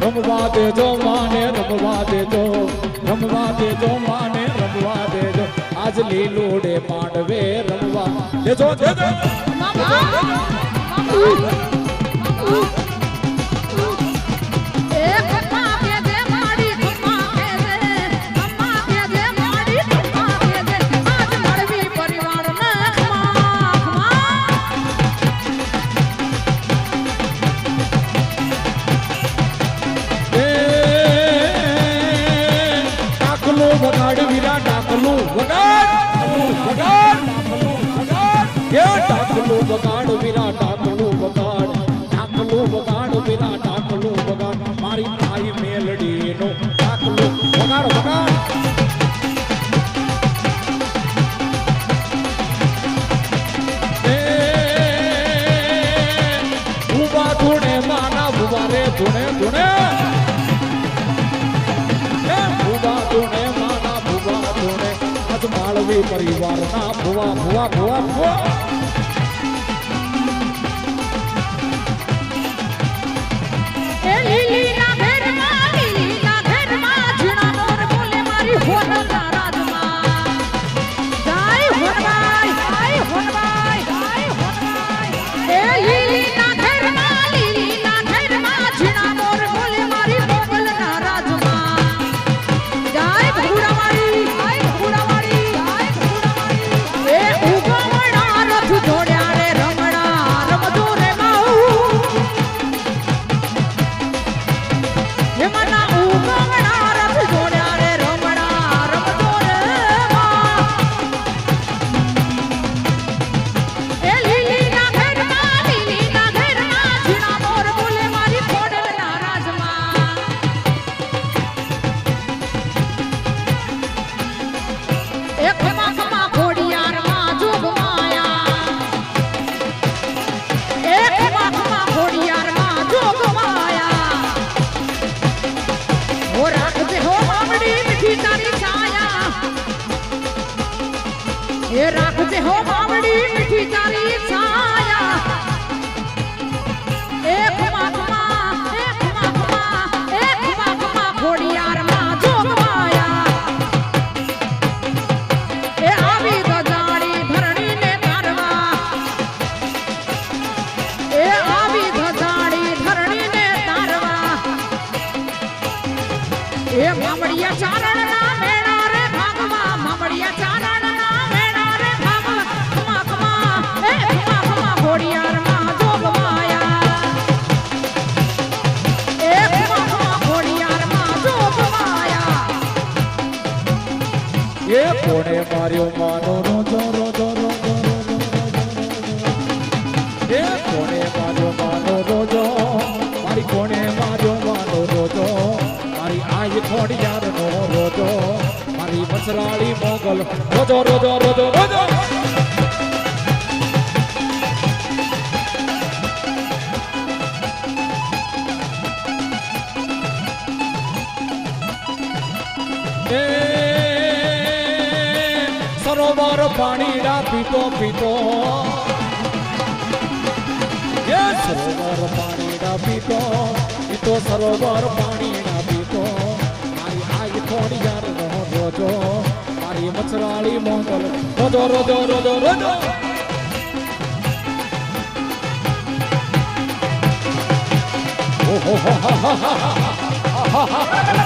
રમવા દેજો માને રમવા દેજો. રમવા દેજો માને રમવા દેજો. આજ લીલુડે પાંડવે રમવા. દેજો દેજો. વગાડ, વીરા ડાકલું વગાડ વગાડ એ ડાકલું વગાડ, વીરા ડાકલું વગાડ ડાકલું વગાડ, વીરા ડાકલું વગાડ. મારી આઈ મેલડી નો ડાકલું વગાડ. વગાડ ધૂણે ધૂણે ધૂણે. માળવી પરિવારના ભુવા ભુવા ભુવા ભુવા. એ રાખજે હો મામડી મીઠી તારી છાયા. એ ખમા ખમા, એ ખમા ખમા, એ ખમા ખમા ખોડિયારમાં જોગવાયા. એ આવી ગજાડી ધરણીને તારવા. એ આવી ગજાડી ધરણીને તારવા. એ એ કોણે માર્યો માનો રોજો રોજો રોજો એ કોણે માર્યો માનો રોજો. મારી કોણે માર્યો માનો રોજો. મારી આઈ ખોડિયાર નો રોજો. મારી મસરાળી મોગલ. રોજો રોજો રોજો રોજો. સરોવર પાણીડા પીતો પીતો સરોવર પાણીડા પીતો પીતો સરોવર પાણીડા પીતો મારી આઈ થોડી યાર રોજો મારી મચરાળી મોગલ રોજો રોજો રોજો રોજો ઓહો હા હા હા હા હા હા